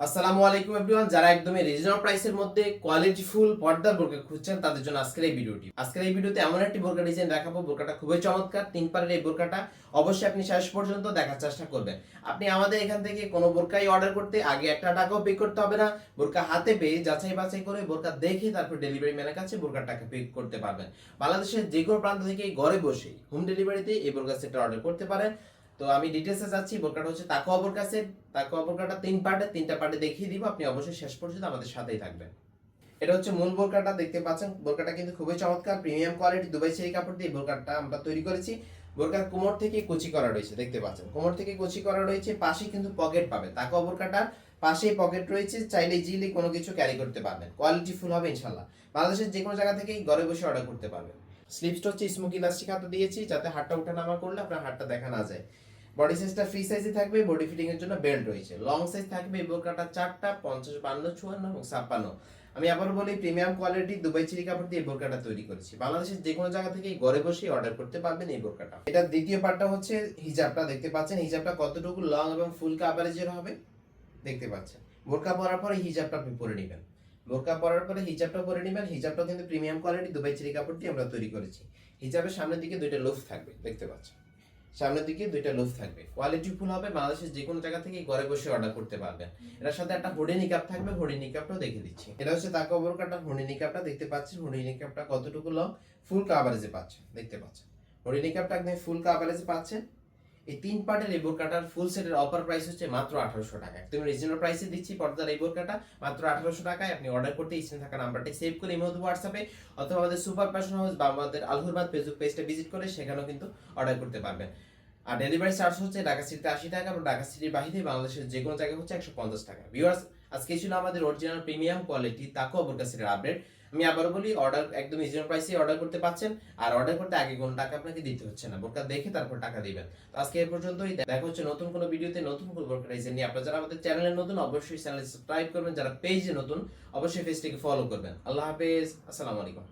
আসসালামু আলাইকুম এভরিওয়ান যারা একদমই রিজনেবল প্রাইসের মধ্যে কোয়ালিটি ফুল পর্দার বোরকা খুঁজছেন, তাদের জন্য আজকের এই ভিডিওটি আজকের এই ভিডিওতে এমন একটি বোরকা ডিজাইন দেখাবো, বোরকাটা খুবই চমৎকার, তিন পারের এই বোরকাটা অবশ্যই আপনি শেষ পর্যন্ত দেখার চেষ্টা করবেন। আপনি আমাদের এখান থেকে কোনো বোরকাই অর্ডার করতে আগে একটা টাকাও পে করতে হবে না, বোরকা হাতে পেয়ে যাচাই বাছাই করে বোরকা দেখে তারপর ডেলিভারি ম্যানের কাছে বোরকার টাকা পে করতে পারবেন। বাংলাদেশের যে কোনো প্রান্ত থেকে ঘরে বসে হোম ডেলিভারিতে এই বোরকা সেটটা অর্ডার করতে পারেন। তো আমি ডিটেলসে যাচ্ছি বোরকাটা হচ্ছে তাকো বোরকা সেট তাকো বোরকাটা তিন পার্টে, তিনটা পার্টে দেখিয়ে দিব, আপনি অবশ্যই শেষ পর্যন্ত আমাদের সাথেই থাকবেন। এটা হচ্ছে মূল বোরকাটা দেখতে পাচ্ছেন বোরকাটা কিন্তু খুবই চমৎকার, প্রিমিয়াম কোয়ালিটি দুবাই সেই কাপড় দিয়ে বোরকাটা আমরা তৈরি করেছি। বোরকার কোমর থেকে কুচি করা রয়েছে, দেখতে পাচ্ছেন, কোমর থেকে কুচি করা রয়েছে, পাশে কিন্তু পকেট পাবে তাকো বোরকাটার পাশেই পকেট রয়েছে, চাইলে জিলে কোনো কিছু ক্যারি করতে পারবেন কোয়ালিটি ফুল হবে ইনশাল্লাহ বাংলাদেশের যে কোনো জায়গা থেকেই ঘরে বসে অর্ডার করতে পারবেন। স্লিপসটা হচ্ছে স্মোকি ইলাস্টিক হাতে দিয়েছি, যাতে হাতটা উঠা নামা করলে আপনার হাতটা দেখা না যায়। বডি সাইজটা ফ্রি সাইজে থাকবে বডি ফিটিং এর জন্য বেল্ট রয়েছে। লং সাইজ থাকবে বোরকাটা চারটা, পঞ্চাশ, বান্ন, চুয়ান্ন এবং ছাপ্পান্ন। আমি আবার বলি প্রিমিয়াম কোয়ালিটি দুবাই চিরি কাপড় দিয়ে বোরকাটা তৈরি করেছি। বাংলাদেশের যে কোনো জায়গা থেকে ঘরে বসে অর্ডার করতে পারবেন এই বোরকাটা এটা দ্বিতীয় পার্টটা হচ্ছে হিজাবটা, দেখতে পাচ্ছেন? হিজাবটা কতটুকু লং এবং ফুল কাভারেজের হবে? দেখতে পাচ্ছেন। বোরকা পরার পরে হিজাবটা আপনি পরে নেবেন। বোরকা পরার পরে হিজাবটা পরে নেবেন। হিজাবটা কিন্তু প্রিমিয়াম কোয়ালিটি দুবাই চিরি কাপড় দিয়ে আমরা তৈরি করেছি। হিজাবের সামনের দিকে দুইটা লুফ থাকবে, দেখতে পাচ্ছেন। সামনের দিকে দুইটা লুফ থাকবে। কোয়ালিটি ফুল হবে বাংলাদেশের যে কোনো জায়গা থেকে ঘরে বসে অর্ডার করতে পারবেন। এটার সাথে একটা হুডি নিকাপ থাকবে হুডি নিকাপটাও দেখে দিচ্ছি। এটা হচ্ছে তাকে কাটা হুডি নিকাপটা দেখতে পাচ্ছেন হুডি নিকাপটা কতটুকু লং ফুল কাভারেজে পাচ্ছেন দেখতে পাচ্ছেন। হুডি নিকাপটা একদম ফুল কাভারেজে পাচ্ছেন। এই তিন পার্টের এই বোরকাটার ফুল সেটের অফার প্রাইস হচ্ছে মাত্র আঠারোশো টাকা। একদম রিজনেবল প্রাইসে দিচ্ছি পর্দার এই বোরকাটা মাত্র আঠারোশো টাকায়। আপনি অর্ডার করতে ইচ্ছেন থাকা নাম্বারটি সেভ করে এই মধ্যে হোয়াটসঅ্যাপে অথবা আমাদের সুপার ফ্যাশন হাউস বা আমাদের আলহুরবাদ ফেসবুক পেজটা ভিজিট করে সেখানেও কিন্তু অর্ডার করতে পারবেন। আর ডেলিভারি চার্জ হচ্ছে ঢাকা সিটিতে আশি টাকা এবং ঢাকা সিটির বাহিরে বাংলাদেশের যে কোনো জায়গায় হচ্ছে একশো পঞ্চাশ টাকা। ভিউয়ার্স আজকে ছিল আমাদের অরিজিনাল প্রিমিয়াম কোয়ালিটি তাকো সেটের আপডেট আমি আবার বলি অর্ডার একদম রিজনেবল প্রাইসে অর্ডার করতে পাচ্ছেন, আর অর্ডার করতে আগে কোনো টাকা আপনাকে দিতে হচ্ছে না। বোরকা দেখে তারপর টাকা দিবেন। তো আজকে এ পর্যন্তই, দেখা হচ্ছে নতুন কোনো ভিডিওতে, নতুন কোনো বোরকা ডিজাইন নিয়ে। আপনারা যারা আমাদের চ্যানেলে নতুন, অবশ্যই চ্যানেল সাবস্ক্রাইব করবেন। যারা পেজে নতুন, অবশ্যই পেজটিকে ফলো করবেন। আল্লাহ হাফেজ, আসসালামু আলাইকুম